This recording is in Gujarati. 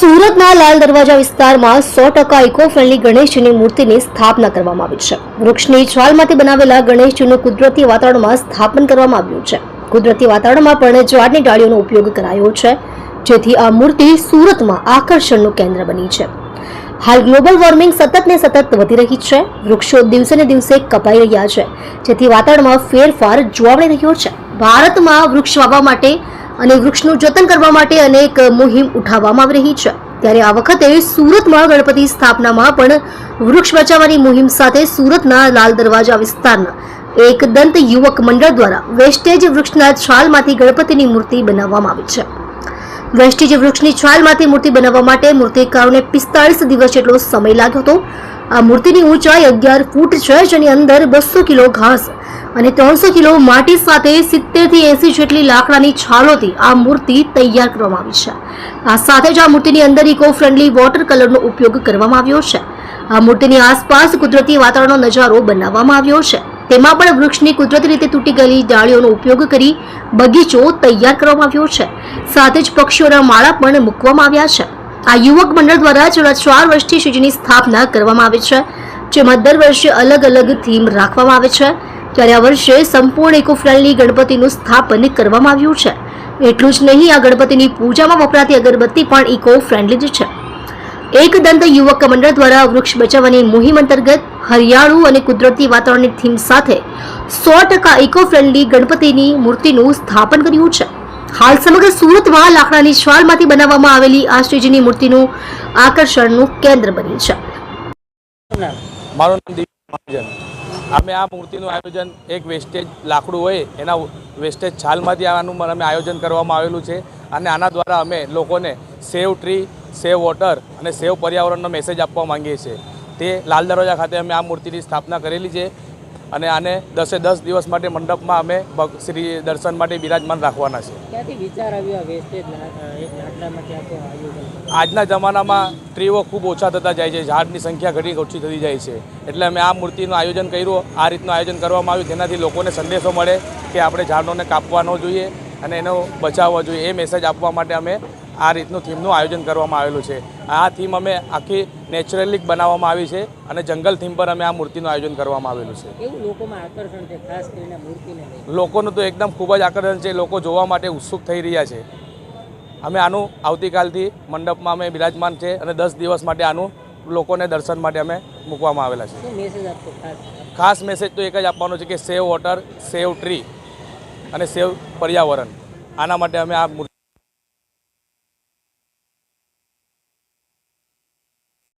સુરતના લાલ દરવાજા વિસ્તારમાં સો ટકા ઇકો ફ્રેન્ડલી ગણેશજીની મૂર્તિની સ્થાપના કરવામાં આવી છે. વૃક્ષની છાલમાંથી બનાવેલા ગણેશજીનું કુદરતી વાતાવરણમાં સ્થાપન કરવામાં આવ્યું છે. કુદરતી વાતાવરણમાં પણ ઝાડની ડાળીઓનો ઉપયોગ કરાયો છે. જેથી આ મૂર્તિ સુરતમાં આકર્ષણનું કેન્દ્ર બની છે. હાલ ગ્લોબલ વોર્મિંગ સતત ને સતત વધી રહી છે. વૃક્ષો દિવસે ને દિવસે કપાઈ રહ્યા છે. જેથી વાતાવરણમાં ફેરફાર જોવા મળી રહ્યો છે. ભારતમાં વૃક્ષ વાવવા માટે અને વૃક્ષનું જતન કરવા માટે અનેક મુહિમ ઉઠાવવામાં આવી રહી છે. ત્યારે આ વખતે સુરતમાં ગણપતિ સ્થાપનામાં પણ વૃક્ષ બચાવવાની મુહિમ સાથે સુરતના લાલ દરવાજા વિસ્તારના એક દંત યુવક મંડળ દ્વારા વેસ્ટેજ વૃક્ષના છાલમાંથી ગણપતિની મૂર્તિ બનાવવામાં આવી છે. વેસ્ટેજ વૃક્ષની છાલમાંથી મૂર્તિ બનાવવા માટે મૂર્તિકારોને પિસ્તાળીસ દિવસ જેટલો સમય લાગ્યો હતો. આ મૂર્તિની ઊંચાઈ અગિયાર ફૂટ છે, જેની અંદર બસો કિલો ઘાસ અને ત્રણસો કિલો માટી સાથે સિત્તેરથી એંસી જેટલી લાકડાની છાલોથી આ મૂર્તિ તૈયાર કરવામાં આવી છે. આ સાથે જ આ મૂર્તિની અંદર ઇકો ફ્રેન્ડલી વોટર કલરનો ઉપયોગ કરવામાં આવ્યો છે. આ મૂર્તિની આસપાસ કુદરતી વાતાવરણનો નજારો બનાવવામાં આવ્યો છે. તેમાં પણ વૃક્ષની કુદરતી રીતે તૂટી ગયેલી ડાળીઓનો ઉપયોગ કરી બગીચો તૈયાર કરવામાં આવ્યો છે. સાથે જ પક્ષીઓના માળા પણ મૂકવામાં આવ્યા છે. આ યુવક મંડળ દ્વારા છેલ્લા ચાર વર્ષથી શિજીની સ્થાપના કરવામાં આવે છે, જેમાં દર વર્ષે અલગ અલગ થીમ રાખવામાં આવે છે. ત્યારે આ વર્ષે સંપૂર્ણ ઇકો ફ્રેન્ડલી ગણપતિનું સ્થાપન કરવામાં આવ્યું છે. એટલું જ નહીં, આ ગણપતિની પૂજામાં વપરાતી અગરબત્તી પણ ઇકો ફ્રેન્ડલી જ છે. એક દંત યુવક મંડળ દ્વારા વૃક્ષ બચાવવાની મુહિમ અંતર્ગત હરિયાળું અને કુદરતી વાતાવરણની થીમ સાથે સો ટકા ઇકો ફ્રેન્ડલી ગણપતિની મૂર્તિનું સ્થાપન કર્યું છે. હાલ સમગ્ર સુરતમાં લાકડાની છાલમાંથી બનાવવામાં આવેલી આ શ્રીજીની મૂર્તિનું આકર્ષણનું કેન્દ્ર બની છે. મારું નામ અમે આ મૂર્તિનું આયોજન એક વેસ્ટેજ લાકડું હોય એના વેસ્ટેજ છાલમાંથી આવવાનું અમે આયોજન કરવામાં આવેલું છે અને આના દ્વારા અમે લોકોને સેવ ટ્રી સેવ વોટર અને સેવ પર્યાવરણનો મેસેજ આપવા માંગીએ છીએ. તે લાલ દરવાજા ખાતે અમે આ મૂર્તિની સ્થાપના કરેલી છે. અને આને દસે દસ દિવસ માટે મંડપમાં અમે શ્રી દર્શન માટે બિરાજમાન રાખવાના છે? આજના જમાનામાં ટ્રીઓ ખૂબ ઓછા થતા જાય છે ઝાડની સંખ્યા ઘણી ઓછી થતી જાય છે. એટલે અમે આ મૂર્તિનું આયોજન કર્યું આ રીતનું આયોજન કરવામાં આવ્યું જેનાથી લોકોને સંદેશો મળે કે આપણે ઝાડોને કાપવા ન જોઈએ અને એનો બચાવવો જોઈએ એ મેસેજ આપવા માટે અમે આ રીતનું થીમનું આયોજન કરવામાં આવેલું છે. આ થીમ અમે આખી નેચરલી બનાવવામાં આવી છે અને જંગલ થીમ પર અમે આ મૂર્તિનું આયોજન કરવામાં આવેલું છે. લોકોનું તો એકદમ ખૂબ જ આકર્ષણ છે. લોકો જોવા માટે ઉત્સુક થઈ રહ્યા છે. અમે આનું આવતીકાલથી મંડપમાં અમે બિરાજમાન છે અને દસ દિવસ માટે આનું લોકોને દર્શન માટે અમે મૂકવામાં આવેલા છે. ખાસ? મેસેજ તો એક જ આપવાનો છે કે સેવ વોટર સેવ ટ્રી અને સેવ પર્યાવરણ. આના માટે અમે આ મૂર્તિ